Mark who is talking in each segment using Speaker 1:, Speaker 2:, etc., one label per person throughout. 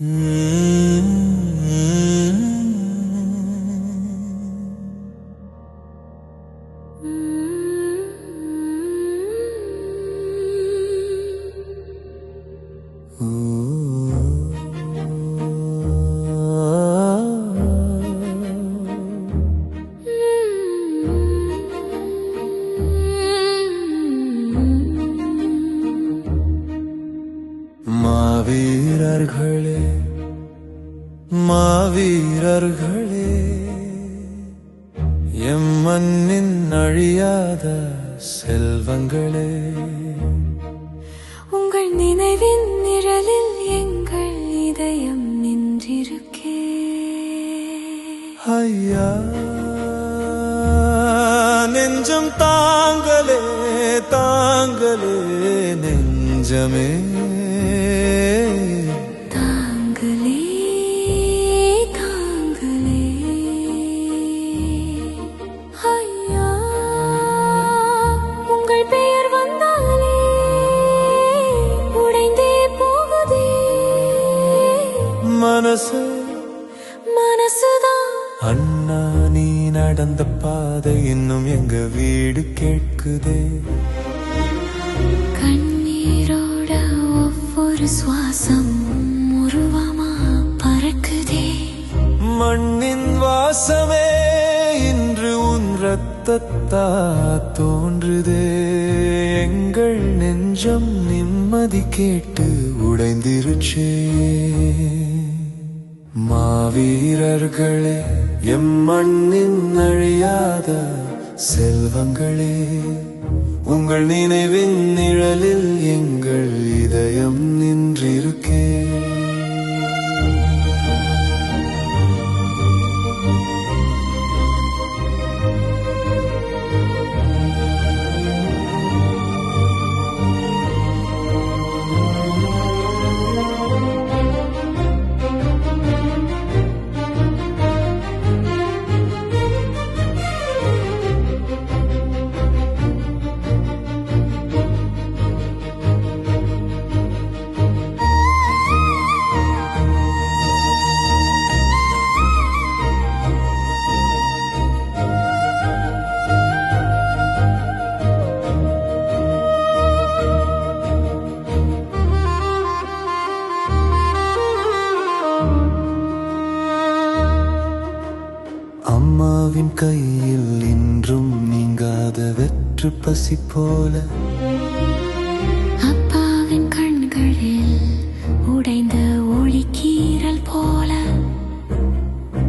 Speaker 1: Mm-hmm. மாவீரர்களே மாவீரர்களே M மண்ணின் அழியாத செல்வங்களே.
Speaker 2: உங்கள் நினைவின் நிழலில் எங்கள் இதயம் நின்றிருக்கே.
Speaker 1: ஐயா நெஞ்சம் தாங்களே தாங்களே நெஞ்சமே. மனசு
Speaker 2: மனசுதான்.
Speaker 1: அண்ணா நீ நடந்த பாதை இன்னும் எங்க வீடு கேட்குதே?
Speaker 2: கண்ணீரோட ஒவ்வொரு சுவாசம் உருவமா பறக்குதே.
Speaker 1: மண்ணின் வாசமே இன்று உன் ரத்தத்தா தோன்றுதே. எங்கள் நெஞ்சம் நிம்மதி கேட்டு உடைந்திருச்சே. மாவீரர்களே எம் மண்ணின் அழியாத செல்வங்களே உங்கள் நினைவின் நிழலில் எங்கள் இதயம் நின்றிருக்கே. கையில் இன்றும் நீங்காத வெற்று பசி போல.
Speaker 2: அப்பாவின் கண்களில் உடைந்த ஒளிக்கீரல் போல.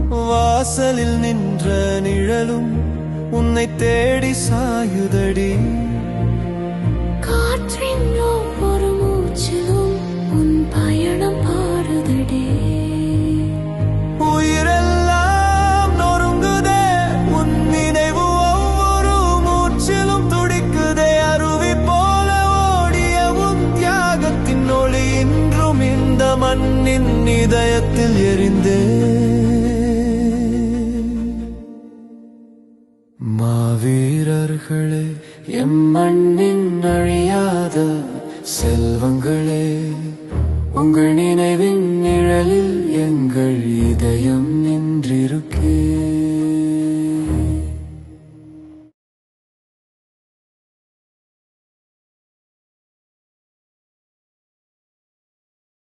Speaker 1: வாசலில் நின்ற நிழலும் உன்னை தேடி சாயுதடி.
Speaker 2: காற்றின் ஒவ்வொரு மூச்சிலும்
Speaker 1: மண்ணின் இதயத்தில் எரிந்தே மாவீரர்களே எம் மண்ணின் அழியாத செல்வங்களே உங்கள் நினைவின் நிழலில் எங்கள் இதயம் நின்றிருக்கே.